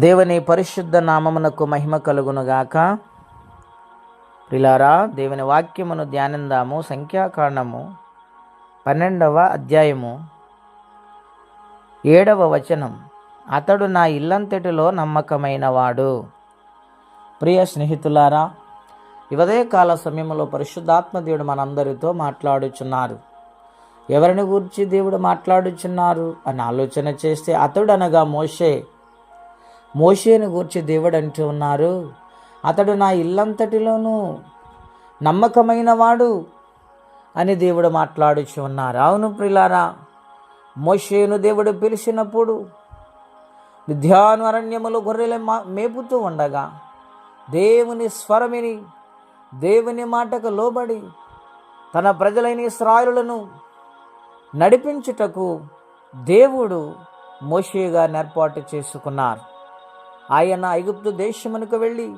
దేవుని పరిశుద్ధ నామమునకు మహిమ కలుగునుగాక. ప్రిలారా దేవుని వాక్యమును ధ్యానిందాము. సంఖ్యాకాండము పన్నెండవ అధ్యాయము ఏడవ వచనం. అతడు నా ఇల్లంతటిలో నమ్మకమైన వాడు ప్రియ స్నేహితులారా ఇవదే కాల సమయంలో పరిశుద్ధాత్మ దేవుడు మనందరితో మాట్లాడుచున్నారు. ఎవరిని గురించి దేవుడు మాట్లాడుచున్నారు? అని ఆలోచన చేస్తే అతడు అనగా మోషే మోషేను గూర్చి దేవుడు అంటూ ఉన్నారు. అతడు నా ఇల్లంతటిలోనూ నమ్మకమైన వాడు అని దేవుడు మాట్లాడుచు ఉన్నారు. అవును ప్రిలారా మోషేను దేవుడు పిలిచినప్పుడు విద్యాను అరణ్యములో గొర్రెలు మేపుతూ ఉండగా దేవుని స్వరమిని దేవుని మాటకు లోబడి తన ప్రజలైన ఇస్రాయలులను నడిపించుటకు దేవుడు మోషేగా ఏర్పాటు చేసుకున్నారు. ఆయన ఐగుప్తు దేశమునకు వెళ్ళి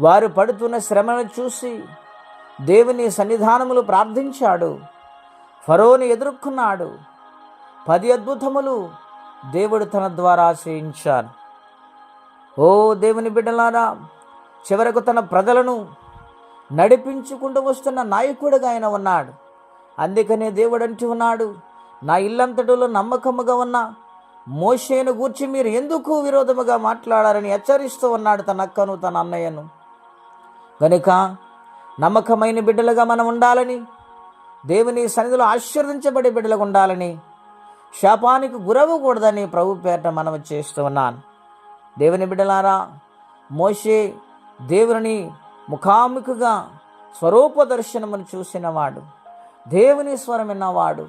వారు పడుతున్న శ్రమను చూసి దేవుని సన్నిధానములు ప్రార్థించాడు. ఫరోని ఎదుర్కొన్నాడు. పది అద్భుతములు దేవుడు తన ద్వారా చేయించారు ఓ దేవుని బిడ్డలారా చివరకు తన ప్రజలను నడిపించుకుంటూ వస్తున్న నాయకుడిగా ఆయన ఉన్నాడు. అందుకనే దేవుడు అంటూ ఉన్నాడు నా ఇల్లంతటిలో నమ్మకముగా ఉన్న మోషేను గూర్చి మీరు ఎందుకు విరోధముగా మాట్లాడారని హెచ్చరిస్తూ ఉన్నాడు తన అక్కను తన అన్నయ్యను. గనుక నమ్మకమైన బిడ్డలుగా మనం ఉండాలని దేవుని సన్నిధిలో ఆశీర్వదించబడే బిడ్డలుగా ఉండాలని శాపానికి గురవకూడదని ప్రభు పేట మనం చేస్తూ ఉన్నాను. దేవుని బిడ్డలారా మోషే దేవుని ముఖాముఖిగా స్వరూప దర్శనమును చూసినవాడు దేవుని స్వరం విన్నవాడు.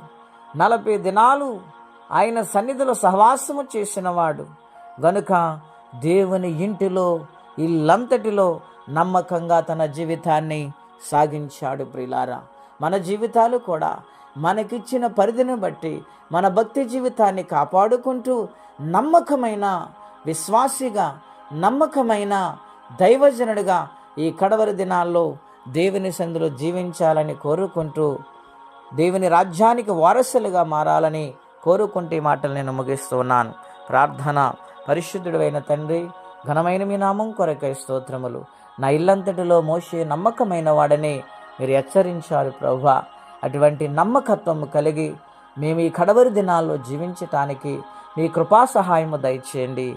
నలభై దినాలు ఆయన సన్నిధిలో సహవాసము చేసినవాడు. గనుక దేవుని ఇంటిలో ఇల్లంతటిలో నమ్మకంగా తన జీవితాన్ని సాగించాడు ప్రిలారా. మన జీవితాలు కూడా మనకిచ్చిన పరిధిని బట్టి మన భక్తి జీవితాన్ని కాపాడుకుంటూ నమ్మకమైన విశ్వాసిగా నమ్మకమైన దైవజనుడిగా ఈ కడవరి దినాల్లో దేవుని సందులో జీవించాలని కోరుకుంటూ దేవుని రాజ్యానికి వారసులుగా మారాలని కోరుకుంటే ఈ మాటలు నేను ముగిస్తున్నాను ప్రార్థన. పరిశుద్ధుడైన తండ్రి ఘనమైన మీ నామం కొరకై స్తోత్రములు. నా ఇల్లంతటిలో మోసే నమ్మకమైన వాడని మీరు హెచ్చరించారు ప్రభా అటువంటి నమ్మకత్వం కలిగి మేము ఈ కడవరి దినాల్లో జీవించటానికి మీ కృపా సహాయము దయచేయండి.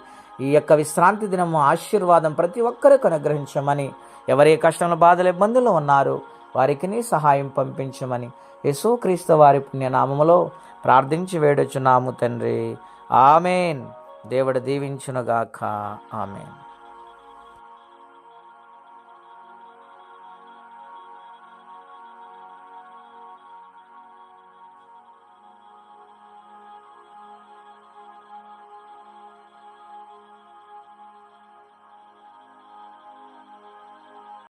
ఈ యొక్క విశ్రాంతి దినము ఆశీర్వాదం ప్రతి ఒక్కరికి అనుగ్రహించమని ఎవరే కష్టంలో బాధలు ఇబ్బందులు ఉన్నారో వారికి నీ సహాయం పంపించమని యేసుక్రీస్తు వారి పుణ్యనామములో ప్రార్థించి వేడుచున్నాము తండ్రి. ఆమెన్. దేవుడు దీవించునుగాక. ఆమెన్.